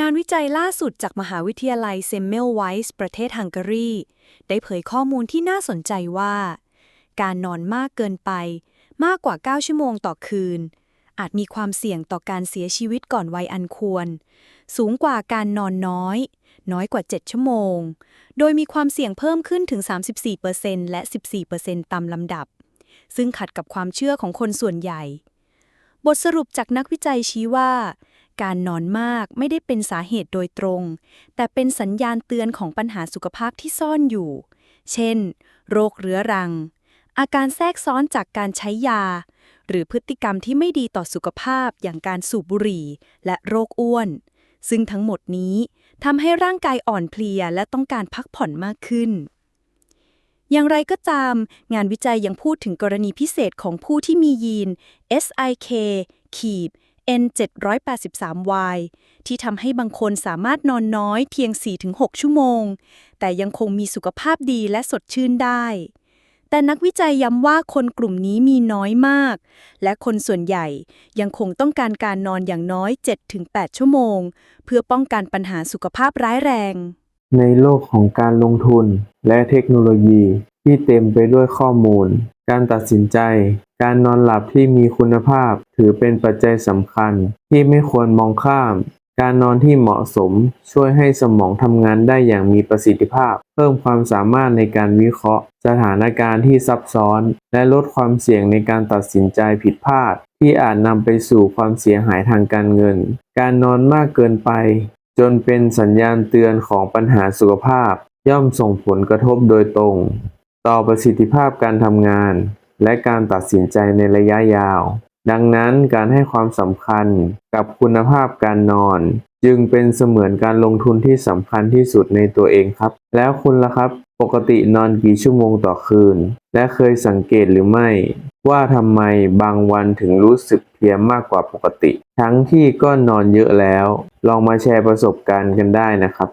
งานวิจัยล่าสุดจากมหาวิทยาลัยเซมเมลไวส์ประเทศฮังการี ได้เผยข้อมูลที่น่าสนใจว่า การนอนมากเกินไป มากกว่า 9 ชั่วโมงต่อคืน อาจมีความเสี่ยงต่อการเสียชีวิตก่อนวัยอันควร สูงกว่าการนอนน้อย น้อยกว่า 7 ชั่วโมง โดยมีความเสี่ยงเพิ่มขึ้นถึง 34%และ 14%ตามลำดับ ซึ่งขัดกับความเชื่อของคนส่วนใหญ่ บทสรุปจากนักวิจัยชี้ว่า การนอนมากไม่ได้เป็นสาเหตุโดยตรง แต่เป็นสัญญาณเตือนของปัญหาสุขภาพที่ซ่อนอยู่ เช่น โรคเรื้อรัง อาการแทรกซ้อนจากการใช้ยา หรือพฤติกรรมที่ไม่ดีต่อสุขภาพอย่างการสูบบุหรี่ และโรคอ้วน ซึ่งทั้งหมดนี้ทำให้ร่างกายอ่อนเพลียและต้องการพักผ่อนมากขึ้นอย่างไรก็ตาม งานวิจัยยังพูดถึงกรณีพิเศษของผู้ที่มียีน SIK ขีบ N783Y ที่ทำให้บางคนสามารถนอนน้อยเพียง 4-6 ชั่วโมง แต่ยังคงมีสุขภาพดีและสดชื่นได้ แต่นักวิจัยย้ำว่าคนกลุ่มนี้มีน้อยมาก และคนส่วนใหญ่ยังคงต้องการการนอนอย่างน้อย 7-8 ชั่วโมง เพื่อป้องกันปัญหาสุขภาพร้ายแรง ในโลกของการลงทุนและเทคโนโลยี ที่เต็มไปด้วยข้อมูล การตัดสินใจ การนอนหลับที่มีคุณภาพถือเป็นปัจจัยสำคัญ ที่ไม่ควรมองข้าม การนอนที่เหมาะสม ช่วยให้สมองทำงานได้อย่างมีประสิทธิภาพ เพิ่มความสามารถในการวิเคราะห์ สถานการณ์ที่ซับซ้อน และลดความเสี่ยงในการตัดสินใจผิดพลาด ที่อาจนำไปสู่ความเสียหายทางการเงิน การนอนมากเกินไป จนเป็นสัญญาณเตือนของปัญหาสุขภาพ ย่อมส่งผลกระทบโดยตรง ต่อประสิทธิภาพการทำงาน และการตัดสินใจในระยะยาว ดังนั้นการให้ความสำคัญกับคุณภาพการนอน จึงเป็นเสมือนการลงทุนที่สำคัญที่สุดในตัวเองครับ แล้วคุณล่ะครับ ปกตินอนกี่ชั่วโมงต่อคืน และเคยสังเกตหรือไม่ ว่าทำไมบางวันถึงรู้สึกเพลียมากกว่าปกติ ทั้งที่ก็นอนเยอะแล้ว ลองมาแชร์ประสบการณ์กันได้นะครับ